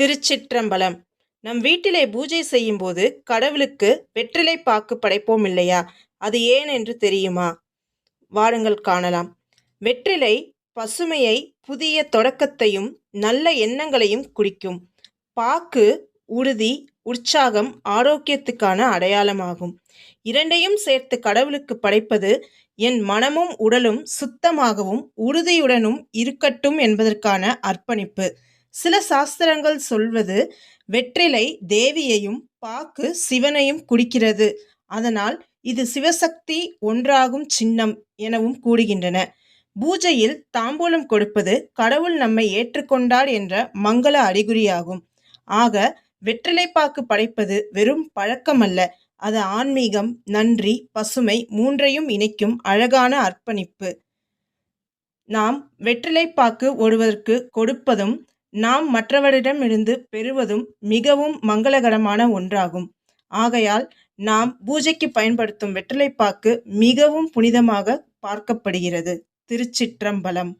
திருச்சிற்றம்பலம். நம் வீட்டிலே பூஜை செய்யும்போது கடவுளுக்கு வெற்றிலை பாக்கு படைப்போம் இல்லையா? அது ஏன் என்று தெரியுமா? வாருங்கள் காணலாம். வெற்றிலை பசுமையை புதிய தொடக்கத்தையும் நல்ல எண்ணங்களையும் குறிக்கும். பாக்கு உறுதி உற்சாகம் ஆரோக்கியத்துக்கான அடையாளமாகும். இரண்டையும் சேர்த்து கடவுளுக்கு படைப்பது என் மனமும் உடலும் சுத்தமாகவும் உறுதியுடனும் இருக்கட்டும் என்பதற்கான அர்ப்பணிப்பு. சில சாஸ்திரங்கள் சொல்வது வெற்றிலை தேவியையும் பாக்கு சிவனையும் குடிக்கிறது. அதனால் இது சிவசக்தி ஒன்றாகும் சின்னம் எனவும் கூறுகின்றன. பூஜையில் தாம்பூலம் கொடுப்பது கடவுள் நம்மை ஏற்றுக்கொண்டார் என்ற மங்கள அறிகுறியாகும். ஆக வெற்றிலைப்பாக்கு படைப்பது வெறும் பழக்கமல்ல. அது ஆன்மீகம் நன்றி பசுமை மூன்றையும் இணைக்கும் அழகான அர்ப்பணிப்பு. நாம் வெற்றிலைப்பாக்கு ஒருவருக்கு கொடுப்பதும் நாம் மற்றவரிடமிருந்து பெறுவதும் மிகவும் மங்களகரமான ஒன்றாகும். ஆகையால் நாம் பூஜைக்கு பயன்படுத்தும் வெற்றிலைப்பாக்கு மிகவும் புனிதமாக பார்க்கப்படுகிறது. திருச்சிற்றம்பலம்.